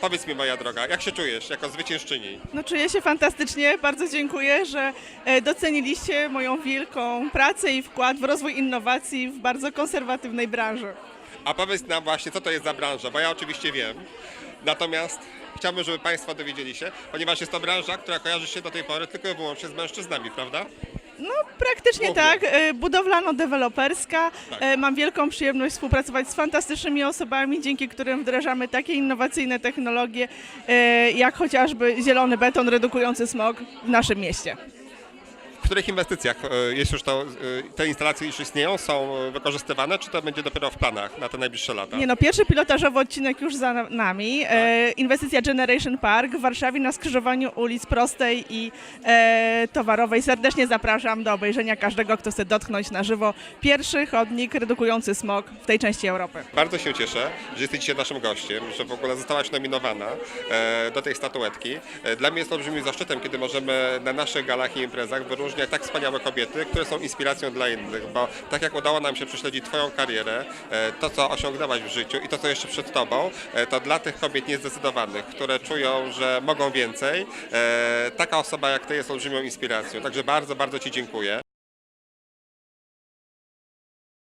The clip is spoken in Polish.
Powiedz mi, moja droga, jak się czujesz jako zwyciężczyni? No czuję się fantastycznie, bardzo dziękuję, że e, doceniliście moją wielką pracę i wkład w rozwój innowacji w bardzo konserwatywnej branży. A powiedz nam właśnie, co to jest za branża, bo ja oczywiście wiem. Natomiast chciałbym, żeby Państwo dowiedzieli się, ponieważ jest to branża, która kojarzy się do tej pory tylko i wyłącznie z mężczyznami, prawda? No praktycznie Głównie. tak, e, budowlano-deweloperska. Tak. E, Mam wielką przyjemność współpracować z fantastycznymi osobami, dzięki którym wdrażamy takie innowacyjne technologie, e, jak chociażby zielony beton redukujący smog w naszym mieście. Których inwestycjach e, jest już to, e, te instalacje już istnieją, są e, wykorzystywane, czy to będzie dopiero w planach na te najbliższe lata? Nie no, pierwszy pilotażowy odcinek już za nami. E, inwestycja Generation Park w Warszawie na skrzyżowaniu ulic Prostej i e, Towarowej. Serdecznie zapraszam do obejrzenia każdego, kto chce dotknąć na żywo pierwszy chodnik redukujący smog w tej części Europy. Bardzo się cieszę, że jesteś dzisiaj naszym gościem, że w ogóle zostałaś nominowana e, do tej statuetki. Dla mnie jest olbrzymim zaszczytem, kiedy możemy na naszych galach i imprezach tak wspaniałe kobiety, które są inspiracją dla innych, bo tak jak udało nam się prześledzić Twoją karierę, e, to co osiągnęłaś w życiu i to co jeszcze przed Tobą, e, to dla tych kobiet niezdecydowanych, które czują, że mogą więcej, e, taka osoba jak Ty jest olbrzymią inspiracją. Także bardzo, bardzo Ci dziękuję.